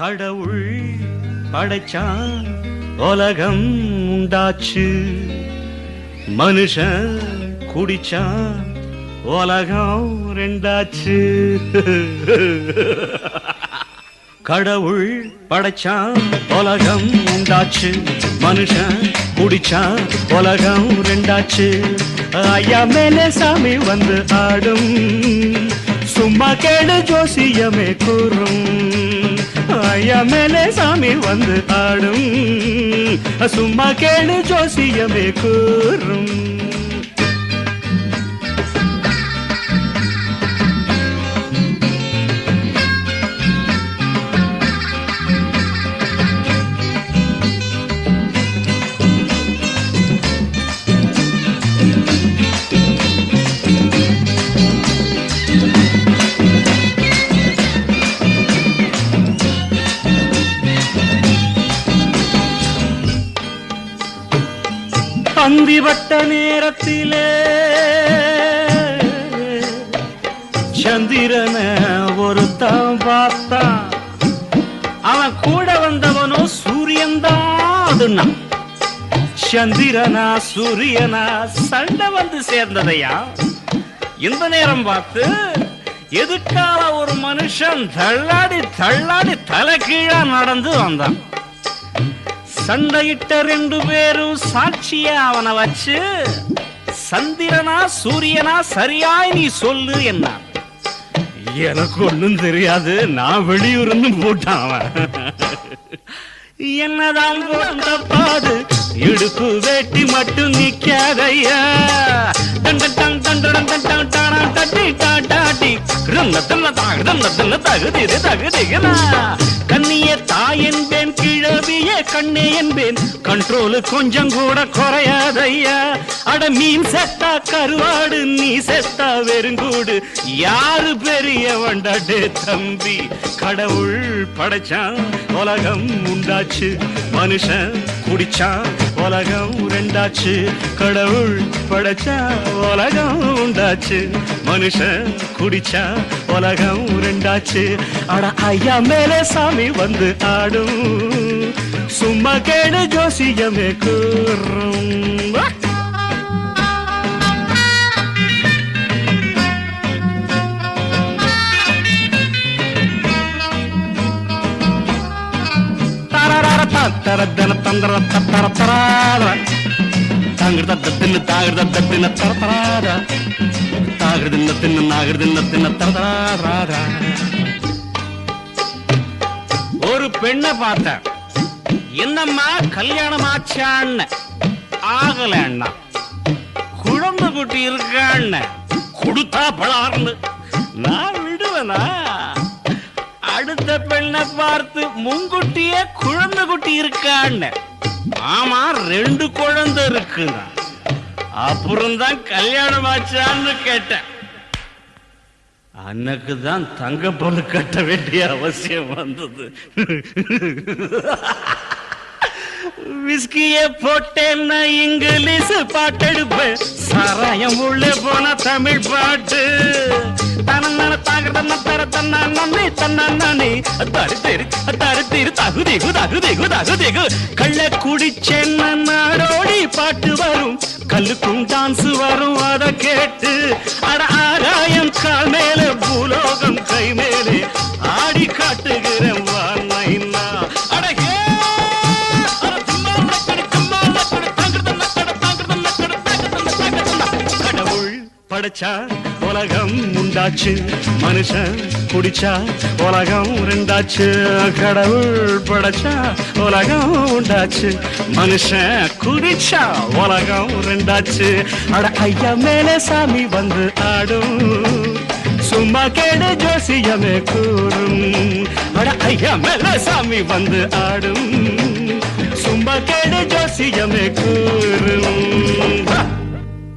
கடவுள் படைச்சான் உலகம் உண்டாச்சு. மனுஷன் குடிச்சான் உலகம் ரெண்டாச்சு. கடவுள் படைச்சான் உலகம் உண்டாச்சு. மனுஷன் குடிச்சான் உலகம் ரெண்டாச்சு. ஐயா மேலே சாமி வந்து ஆடும். சும்மா கேடு ஜோசியமே கூறும். ஐயா மேலே சாமி வந்து ஆடும். சும்மா கேளு ஜோசியமே கூறும். அந்திவட்ட நேரத்திலே சந்திரன ஒருத்தன் பார்த்தான். அவன் கூட வந்தவனோ சூரியன் தான் சந்திரனா சூரியனா சண்டை வந்து சேர்ந்ததையா? இந்த நேரம் பார்த்து எதுக்கால ஒரு மனுஷன் தள்ளாடி தள்ளாடி தலை கீழா நடந்து வந்தான்? சண்டையிட்ட ரெண்டு பேரும் சாட்சிய அவனை வச்சு சந்திரனா சூரியனா சரியாய் நீ சொல்லு என்ன எனக்கு ஒண்ணும் தெரியாது நான் வெளியூர்னு போட்டான் அவன் என்னதான் போட்ட பாடு இடுப்பு வேட்டி மட்டும் நிக்காதையா தகுதி தகுதிகளா கண்ணிய என்பேன் கிழவிய கண்ணே என்பேன். கண்ட்ரோலு கொஞ்சம் கூட குறையாதையா அட மீன் செத்தா கருவாடு நீ செத்தா வெறுங்கூடு. யாரு பெரிய வண்டாடே தம்பி? கடவுள் படைச்சான் உலகம் உண்டாச்சு. மனுஷன் குடிச்சான் உலகம் ரெண்டாச்சு கடவுள் படைச்சா உலகம் உண்டாச்சு. மனுஷன் குடிச்சா உலகம் ரெண்டாச்சு ஆனா ஐயா மேல சாமி வந்து ஆடும். சும்மா கேடு ஜோசியமே கூறும். தரதன தந்தர தர தராத தாங்கிருத ஒரு பெண்ணை பார்த்தேன் என்னம்மா கல்யாணம் ஆச்சான்னு ஆகல குழந்தை குட்டி இருக்கான்னு கொடுத்தா பழார்னு நான் விடுவேனா அடுத்த பெண்ணை பார்த்து முன்குட்டிய குழந்தை குட்டி இருக்கான்னு. ஆமா ரெண்டு குழந்தை இருக்குதான் அப்புறம் தான் கல்யாணம் ஆச்சான்னு கேட்டேன். அன்னைக்கு தான் தங்க பொண்ணு கட்ட வேண்டிய அவசியம் வந்தது. விஸ்கிய போட்டேன்னா இங்கிலீஷ் பாட்டெடுப்பேன் சாராயம் உள்ளே போன தமிழ் பாட்டு. தனந்தான தாகிறதன்ன தர தன்னா நன்னி தன்னா நன்னி. தரு தெரு தரு திரு தகுதிகு தகுதிகு தகுதிகு கள்ள குடிச்சென்ன நாடோடி பாட்டு வரும். கல்லுக்கும் டான்ஸ் வரும் அதை கேட்டு. படைச்சா உலகம் உண்டாச்சு. மனுஷன் குடிச்சா உலகம் ரெண்டாச்சு. கடவுள் படைச்சா உலகம் உண்டாச்சு. மனுஷன் குடிச்சா உலகம் ரெண்டாச்சு. அட ஐயா மேல சாமி வந்து ஆடும். சும்மா கேடு ஜோசியமே கூறும். அட ஐயா மேல சாமி வந்து ஆடும். சும்மா கேடு ஜோசியமே கூறும்.